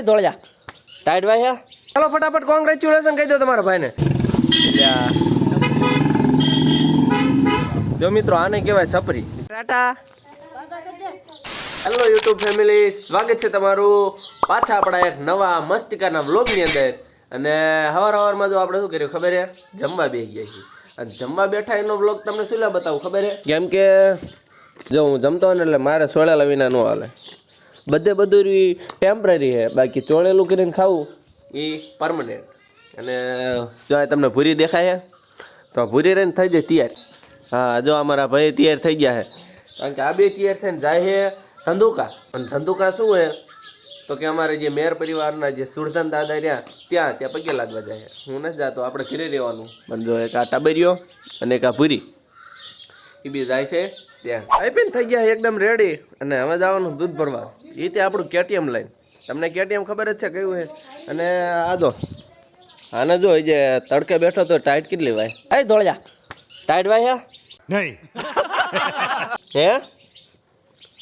એ ધોળિયા tight ભાઈ હા? ચાલો ફટાફટ કોંગ્રેચ્યુલેશન કહી દો તમારા ભાઈને. જો. મિત્રો આને કહેવાય છપરી. ટાટા હેલો યુટ્યુબ ફેમિલી સ્વાગત છે તમારું પાછા આપણા એક નવા મસ્તિકાના વ્લોગની અંદર. અને હવાર હવારમાં જો આપણે શું કર્યું ખબર છે? જમવા બેસી ગયા છીએ. અને જમવા બેઠા એનો વ્લોગ તમને શું લે બતાવું ખબર છે? કેમ કે જો હું જમતો હોય ને એટલે મારે સોળા વિના ન હાલે. બધે બધું ટેમ્પરરી છે. બાકી ચોળેલું કરીને ખાવું એ પરમનન્ટ અને, જો આ તમને ભૂરી દેખાય તો ભૂરી રહીને થઈ જાય તૈયાર. હા, જો અમારા ભાઈ તૈયાર થઈ ગયા છે. કારણ કે આ બે તૈયાર થઈને જાય છે ધંધુકા. અને ધંધુકા શું છે? તો કે અમારે જે મેર પરિવારના જે સુરધન દાદા રહ્યા, ત્યાં ત્યાં પગે લાગવા જાય હું નથી જાતો, આપણે ઘરે રહેવાનું. પણ જો એક આ ટાબરિયો અને એક આ ભૂરી. એ બી જાય છે ત્યાં. આઈપીન થઈ ગયા એકદમ રેડી અને હવે જવાનું દૂધ ભરવા. એ તે આપણું કેટીએમ લઈને તમને કેટીએમ ખબર જ છે કયું છે? અને આ જો. આને જો એ જે તડકે બેઠો તો ટાઈટ કેટલી ભાઈ આય ધોળ્યા. ટાઈટ ભાઈ હે? હે?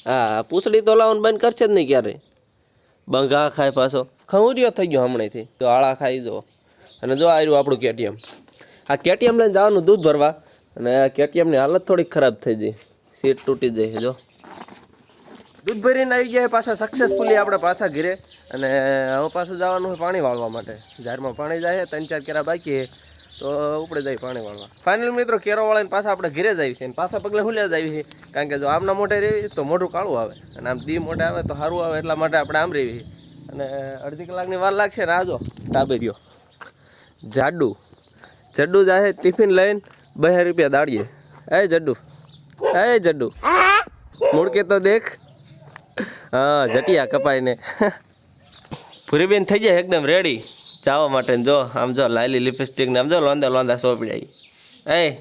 હા પૂછડી તો લાવવાનું બંધ કરશે જ નહીં ક્યારે. બંગા ખાય પાછો. ખમુરિયો થઈ ગયો હમણાંથી. તો આળા ખાઈ જો અને જો આવ્યું આપણું કેટીએમ. આ કેટીએમ લઈને જવાનું દૂધ ભરવા. અને કેટીએમની હાલત થોડીક ખરાબ થઈ ગઈ. સીટ તૂટી છે, જો. દૂધ ભરીને આવી ગયા પાછા સક્સેસફુલી આપણે પાછા ઘીરે. અને હવે પાછું જવાનું હોય પાણી વાળવા માટે. ઝાડમાં પાણી જાય ત્રણ ચાર કેરા બાકી તો ઉપડે જાય પાણી વાળવા. ફાઇનલ મિત્રો કેરો વાળાને પાછા આપણે ઘરે જ આવી છે પાછા પગલે હુલ્યા જ આવી છે કારણ કે જો આમના મોઢે રહેવી તો મોઢું કાળું આવે. અને આમ દી મોઢે આવે તો સારું આવે, એટલા માટે આપણે આમ રહેવી અને અડધી કલાકની વાર લાગશે ને આજો ટાબેરિયો જાડુ. જડ્ડું જાય ટિફિન લઈને બે રૂપિયા દાડીએ. એ જડ્ડુ. એ જડ્ડુ. મુડકે તો દેખ. હા, જટિયા કપાઈને. પૂરીબેન થઈ જાય એકદમ રેડી જવા માટે જો, આમ જો, લાલી લિપસ્ટિક ને આમ જો, લોંદા લોંદા સોપડી એ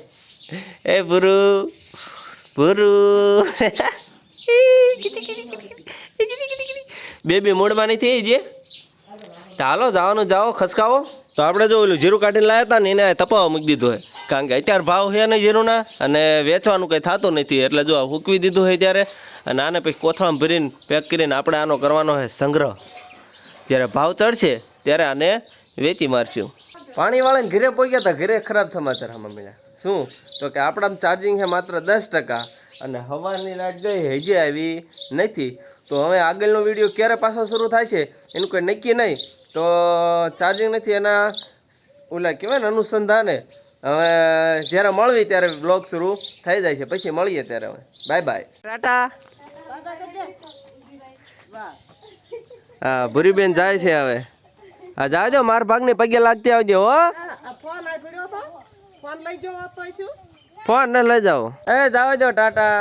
એ ભૂરુ ભૂરુ. બેબી મૂડમાં નહીં થઈ જે? હાલો, જવાનું, જાઓ, ખસકાવો. તો આપણે જો ઓલું જીરું કાઢીને લાવ્યા હતા ને, એને તપાવવા મૂકી દીધું હોય. કારણ કે અત્યારે ભાવ છે નહીં જીરુંના અને વેચવાનું કંઈ થતું નથી. એટલે જો હૂકવી દીધું હોય ત્યારે અને આને પછી કોથળામાં ભરીને પેક કરીને આપણે આનો કરવાનો છે સંગ્રહ. જ્યારે ભાવ ચડશે ત્યારે આને વેચી મારશું. પાણીવાળાને ઘરે પહોંચ્યા હતા ઘરે ખરાબ સમાચાર આમાં મળ્યા. શું? તો કે આપણામાં ચાર્જિંગ છે માત્ર દસ ટકા અને હવાની લાઇટ ગઈ હજી આવી નથી. તો હવે આગળનો વીડિયો ક્યારે પાછો શરૂ થાય છે, એનું કોઈ નક્કી નહીં. તો ચાર્જિંગ નથી એના ઓલા કહેવાય ને અનુસંધાને હવે જ્યારે મળવી ત્યારે બ્લોગ શરૂ થઈ જાય છે. પછી મળીએ ત્યારે હવે. Bye bye tata. હા ભૂરીબેન જાય છે હવે. હા જાજો માર ભાગની પગે લાગતી આવજો હો. ફોન આવી પડ્યો તો ફોન લઈ જવો તો શું ફોન ને લઈ જાઓ. એ જાવ જો ટાટા.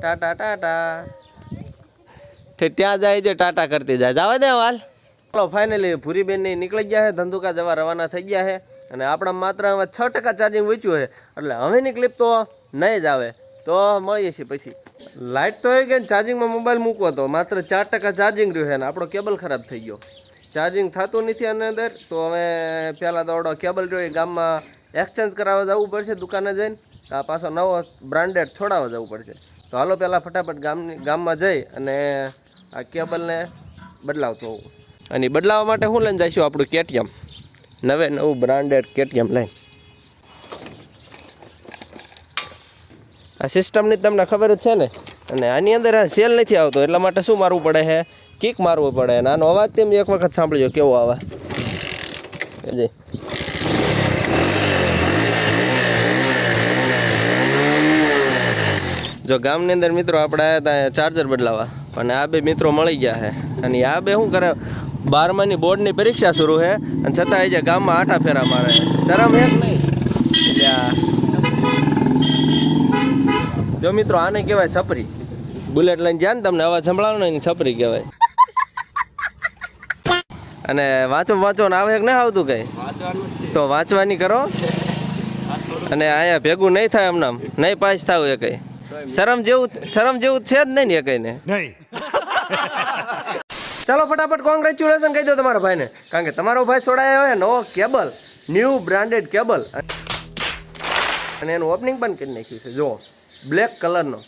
ટાટા ટાટા. ઠીક ત્યાં જાય છે ટાટા કરતી જાય. જાવ દે હાલ ચાલો ફાઇનલી ભૂરીબેનની નીકળી ગયા છે. ધંધુકા જવા રવાના થઈ ગયા છે. અને આપણા માત્ર હવે છ ટકા ચાર્જિંગ વેચ્યું છે. એટલે હવેની ક્લિપ તો નહીં જ આવે. તો મળીએ છીએ પછી. લાઇટ તો આવી કે ચાર્જિંગમાં મોબાઈલ મૂકવો તો માત્ર ચાર ટકા ચાર્જિંગ રહ્યું છે અને આપણો કેબલ ખરાબ થઈ ગયો. ચાર્જિંગ થતું નથી આની અંદર, તો હવે પહેલાં તો દોડો કેબલ રહ્યો એ ગામમાં એક્સચેન્જ કરાવવા જવું પડશે દુકાને જઈને. આ પાછો નવો બ્રાન્ડેડ છોડાવવા જવું પડશે. તો હાલો પહેલાં ફટાફટ ગામની ગામમાં જઈ અને આ કેબલને બદલાવતો હોઉં. અને બદલાવવા માટે હું લઈને જઈશું આપણું કેટીએમ. નવે નવું બ્રાન્ડેડ કેટીએમ લઈને આ સિસ્ટમની તમને ખબર જ છે ને? અને આની અંદર આ સેલ નથી આવતો, એટલા માટે શું મારવું પડે છે કિક મારવું પડે. અને આનો અવાજ તેમ એક વખત સાંભળજો, કેવો આવે. જી. જો ગામની અંદર મિત્રો આપણે ચાર્જર બદલાવા. અને આ બે મિત્રો મળી ગયા છે અને આ બે શું કરે? બારમાની બોર્ડની પરીક્ષા શરૂ છે અને છતાં એ જે ગામમાં આઠા ફેરા મારે. છે. શરમ નહીં જો મિત્રો આને કહેવાય છપરી. બુલેટ લઈને જ્યાં ને તમને અવાજ સંભળાવો ને એની છપરી કહેવાય. અને વાંચો વાંચો ને આવે કે ના આવતું કઈ? તો વાંચવાની કરો. અને અહીંયા ભેગું નહીં થાય એમનામ. નહીં પાસ થાવ એ કઈ. શરમ જેવું શરમ જેવું છે જ નહીં ને એ કઈને. નહીં. ચાલો ફટાફટ કોંગ્રેચ્યુલેશન કહી દો તમારા ભાઈને. કારણ કે તમારો ભાઈ છોડાયો હોય નવો કેબલ ન્યૂ બ્રાન્ડેડ કેબલ અને એનું ઓપનિંગ પણ કરી નાખ્યું છે. જો બ્લેક કલરનો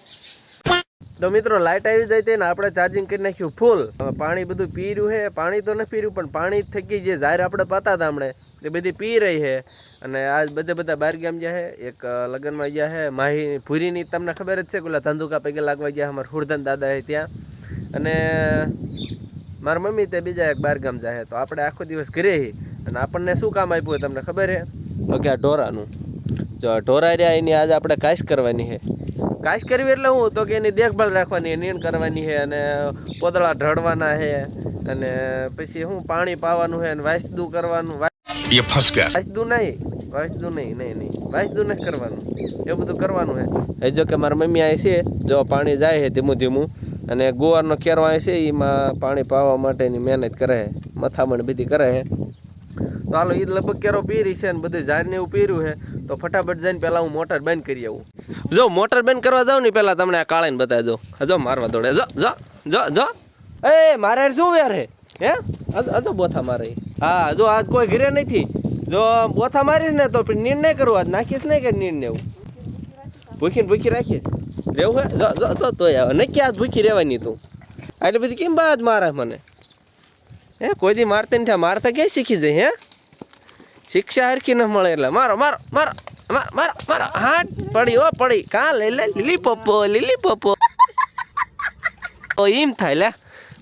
તો મિત્રો લાઇટ આવી જાય તે ને આપણે ચાર્જિંગ કરી નાખ્યું ફૂલ પાણી બધું પી રહ્યું છે. પાણી તો નથી પી રહ્યું પણ પાણી થકી જે જાહેર આપણે પાતા હતા હમણે. એ બધી પી રહી છે. અને આ બધા બધા બહાર ગામ ગયા છે, એક લગ્નમાં ગયા છે, માહી ભૂરીની તમને ખબર જ છે કે ઓલા ધંધુકા પૈકે લાગવા ગયા અમારા હુરધન દાદા છે ત્યાં. અને મારા મમ્મી તે બીજા એક બારગામ જાય તો આપણે આખો દિવસ ઘરે અને આપણને શું કામ આપ્યું તમને ખબર છે તો કે આ ઢોરાનું. જો ઢોરા રહ્યા એની આજે આપણે કાશ કરવાની છે કાશ કરવી એટલે હું? તો કે એની દેખભાળ રાખવાની નીણ કરવાની છે અને પોતળા ઢળવાના છે અને પછી શું પાણી પાવાનું છે અને વાસદું કરવાનું વાસદું નહીં વાસદું નહીં નહીં નહીં. વાસદું નહીં કરવાનું. એવું બધું કરવાનું છે એ જો કે મારા મમ્મી અહીં છે જો પાણી જાય છે ધીમું ધીમું. અને ગુવારનો કેરો અહીં છે, એમાં પાણી પાવા માટેની મહેનત કરે છે, મથામણ બધી કરે છે. તો હાલો એ લગભગ કેરો પીરી છે અને બધું ઝાડને એવું પીર્યું છે, તો ફટાફટ જઈને પહેલાં હું મોટર બંધ કરી આવું. જો, મોટર બંધ કરવા જાઉં ને પહેલાં તમને આ કાળાને બતાવી દો હજો મારવા દોડે. જો જો જો જો. એ, મારે શું વ્યાર હે હે? આ જો બોથા મારે. હા, જો, આજ કોઈ ઘરે નથી. જો, બોથા મારીશ ને તો નિર્ણય કરવું આજ નાખીશ નહીં કે નિર્ણય ને એવું? ભૂખીને ભૂખી રાખીશ? રહેવું હે? જો તોય આવે. નક્કી આજ ભૂખી રહેવાની તું. એટલે બધી કેમ બાદ મારે મને? હે, કોઈ દી મારતે નથી. મારતા ક્યાંય શીખી જાય, હે? શિક્ષા હરખી ન મળે એટલે. મારો મારો મારો મારો મારો હાટ પડી ઓ પડી. કા લઈ લે? લીલી પપ્પો લીલી પપ્પો. ઓ એમ થાય, લે.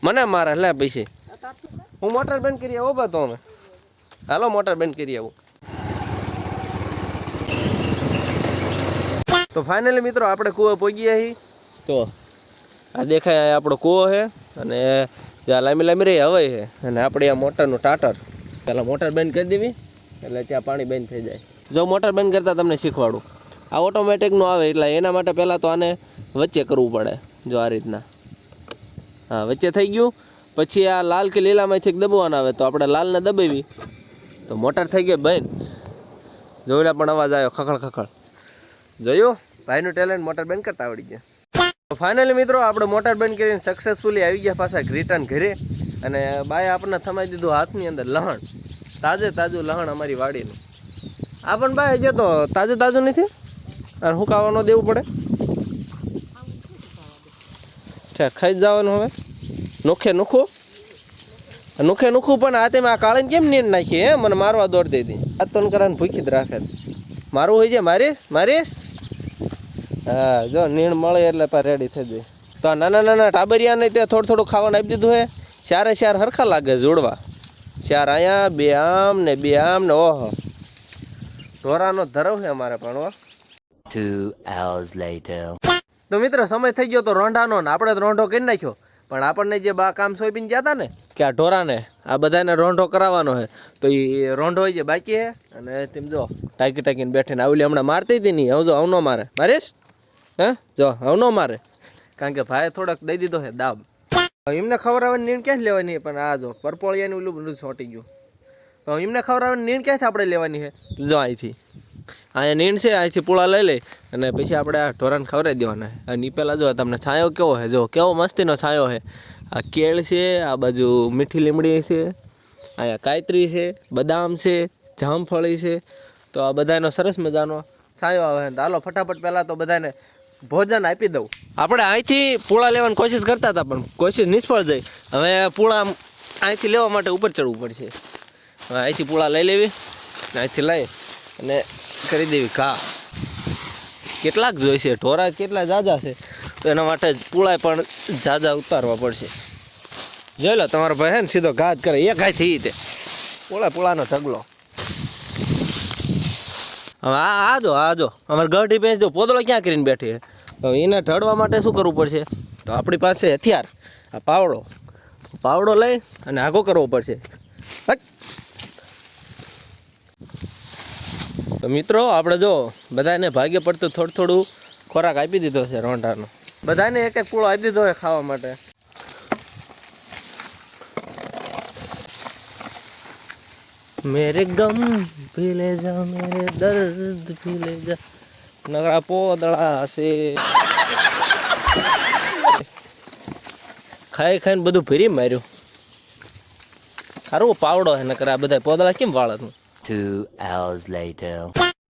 મને મારે, લે પૈસે હું મોટર બંધ કરી આવો તો અમે. હાલો, મોટર બંધ કરી આવું. તો ફાઇનલી મિત્રો આપણે કૂવો પહોંચી આવી તો આ દેખાય આપણો કૂવો છે અને જ્યાં લાંબી લાંબી રહી હવે છે. અને આપણે આ મોટરનું ટાટર. પહેલાં મોટર બંધ કરી દેવી, એટલે ત્યાં પાણી બંધ થઈ જાય. જો મોટર બંધ કરતાં તમને શીખવાડું. આ ઓટોમેટિકનું આવે, એટલે એના માટે પહેલાં તો આને વચ્ચે કરવું પડે, જો આ રીતના. હા, વચ્ચે થઈ ગયું. પછી આ લાલ કે લીલામાંથી દબાવવાના આવે, તો આપણે લાલને દબાવી. તો મોટર થઈ ગઈ બંધ. જોયેલા પણ અવાજ આવ્યો, ખખડ ખખડ. જોયું? ભાઈનું ટેલેન્ટ મોટર બંધ કરતા આવડી ગયા. તો ફાઇનલી મિત્રો, આપણે મોટર બંધ કરીને સક્સેસફુલી આવી ગયા પાછા રિટર્ન ઘરે. અને બાએ આપણને થમાઈ દીધું હાથની અંદર લહણ. તાજે તાજું લહણ અમારી વાડીનું. આ પણ બાય હજી તો તાજે તાજું નથી? અને હું ખાવાનું દેવું પડે? ઠેક ખાઈ જવાનું હવે. નોખે નોખું. નોખે નોખું પણ આ તેમાં આ કાળીને કેમ નીંદ નાખી, હે? મને મારવા દોડ દીધી આ તો કરાને ભૂખી જ રાખે. મારું હોય છે મારીશ મારીશ હા જો નીણ મળે એટલે પા રેડી થઈ જાય. તો નાના નાના ટાબરિયાને ત્યાં થોડું થોડું ખાવાનું આપી દીધું હે. ચારે ચાર હરખા લાગે જોડવા. ચાર અહીંયા બે આમ ને બે આમ ને ઓહો. ઢોરાનો ધરવ છે અમારે પણ ઓ Two hours later. તો મિત્ર સમય થઈ ગયો તો રોંઢાનો ને આપણે તો રોંઢો કરી નાખ્યો. પણ આપણને જે બા કામ સોંપીને ગયા હતા ને કે આ ઢોરાને આ બધાને રોંઢો કરાવવાનો છે તો એ રોંઢો જે બાકી છે અને તેમ જો ટાકી ટાંકીને બેઠીને આવલી હમણાં મારતી હતી નહીં હવે જો આવનો મારે. મારીશ? હે? જો હવનો મારે. કારણ કે ભાઈ થોડાક દઈ દીધો છે દાબ. એમને ખવડાવવાની નીણ ક્યાંથી લેવાની? પણ આ જો, પરપોળિયાની ઓલું બધું છોટી ગયું. તો એમને ખવડાવવાની નીણ ક્યાંથી આપણે લેવાની છે? જો અહીંથી. અહીંયા નીણ છે, અહીંથી પૂળા લઈ લઈ અને પછી આપણે આ ઢોરાને ખવડાવી દેવાના અને એ પહેલાં જો તમને છાંયો કેવો છે? જો, કેવો મસ્તીનો છાંયો છે. આ કેળ છે, આ બાજુ મીઠી લીમડી છે, અહીંયા કાયત્રી છે, બદામ છે, જામફળી છે. તો આ બધાનો સરસ મજાનો છાંયો આવે તો હાલો, ફટાફટ પહેલાં તો બધાને ભોજન આપી દઉં. આપણે અહીંથી પૂળા લેવાની કોશિશ કરતા હતા, પણ કોશિશ નિષ્ફળ જઈ. હવે પૂળા અહીંથી લેવા માટે ઉપર ચડવું પડશે. હવે અહીંથી પૂળા લઈ લેવી અહીંથી લઈ અને કરી દેવી ઘા. કેટલાક જોઈશે, ઢોરા કેટલા જાજા છે, તો એના માટે પૂળા પણ જાજા ઉતારવા પડશે. જોઈ લો, તમારો ભાઈ હે ને સીધો ઘા જ કરે, એક હાય થઈ તે. પૂળા પૂળાનો ઢગલો. હવે આ આ આ જો. અમારે ગઢી ભેંસ જો પોદળો ક્યાં કરીને બેઠી હવે એને ઢળવા માટે શું કરવું પડશે? તો આપણી પાસે હથિયાર, આ પાવડો. પાવડો લઈ અને આગો કરવો પડશે. તો મિત્રો, આપણે જો બધાને ભાગ્ય પડતું થોડું થોડું ખોરાક આપી દીધો છે રોંઢાનો. બધાને એક એક પૂળો આપી દીધો છે ખાવા માટે. મેરે ગમ પી લે જા મેરે દર્દ પી લે જા નગરા પોદળા છે ખાઈ ખાઈને બધું ફેરી માર્યું. સારું પાવડો હે નકરા બધા પોદળા કેમ વાળતું Two hours later.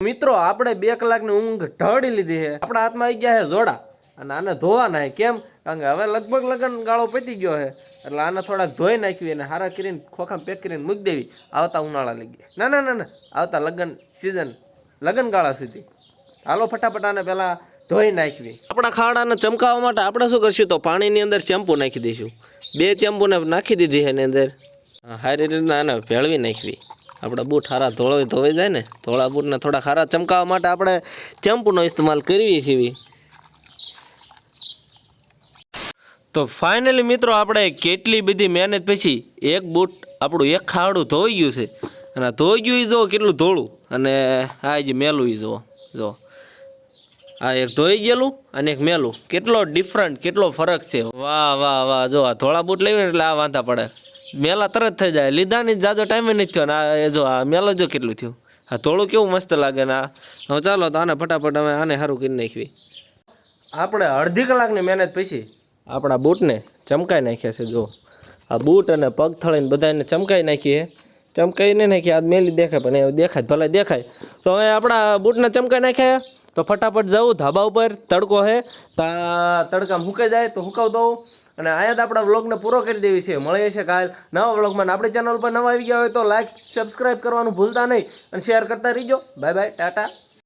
મિત્રો આપણે બે કલાકની ઊંઘ ઢળી લીધી છે. આપણા હાથમાં આવી ગયા છે જોડા. અને આને ધોવા નાય. કેમ? કારણ કે હવે લગભગ લગન ગાળો પતી ગયો છે. એટલે આને થોડાક ધોઈ નાખવી અને હારા કરીને ખોખા પેક કરીને મૂકી દેવી. આવતા ઉનાળા લગી. ના ના ના ના. આવતા લગન સિઝન લગન ગાળા સુધી. હાલો ફટાફટ આને પહેલાં ધોઈ નાખવી. આપણા ખાડાને ચમકાવવા માટે આપણે શું કરશું? તો પાણીની અંદર ચેમ્પુ નાખી દઈશું. બે ચેમ્પુને નાખી દીધી એની અંદર. સારી રીતના આને ભેળવી નાખવી. આપણા બૂટ હારા ધોળાઈ ધોવાઈ જાય ને, ધોળા બૂટને થોડા હારા ચમકાવવા માટે આપણે ચેમ્પુનો ઇસ્તેમાલ કરીએ છીએ તો ફાઇનલી મિત્રો આપણે કેટલી બધી મહેનત પછી એક બૂટ આપણું એક ખાડું ધોઈ ગયું છે. અને આ ધોઈ ગયું એ જુઓ કેટલું ધોળું. અને આ જે મેલું એ જુઓ જો. આ એક ધોઈ ગયેલું અને એક મેલું. કેટલો ડિફરન્ટ કેટલો ફરક છે. વાહ વાહ વાહ, જો આ ધોળા બૂટ લેવીને એટલે આ વાંધા પડે. મેલા તરત થઈ જાય. લીધાની જાજો ટાઈમે નથી થયો. ને આ જો, આ મેલો જો કેટલું થયું. આ ધોળું કેવું મસ્ત લાગે ને આ. ચાલો તો આને ફટાફટ અમે આને સારું કરી નાખવી આપણે અડધી કલાકની મહેનત પછી આપણા બૂટને ચમકાઈ નાખ્યા છે જો આ બૂટ અને પગ થળીને બધાને ચમકાઈ નાખીએ ચમકાઈને નાખીએ આ મેલી દેખાય, પણ એ દેખાય ભલે દેખાય. તો હવે આપણા બૂટને ચમકાઈ નાખ્યા. તો ફટાફટ જવું ધાબા ઉપર તડકો છે. તા, તડકામાં હુકાઈ જાય તો હુકાવ દઉં. અને જ આપણા વ્લોગને પૂરો કરી દેવી છે. મળીએ છીએ કાલ નવા વ્લોગમાં. આપણી ચેનલ પર નવા આવી ગયા હોય તો લાઈક સબસ્ક્રાઈબ કરવાનું ભૂલતા નહીં. અને શેર કરતા રહીજો. Bye bye, tata.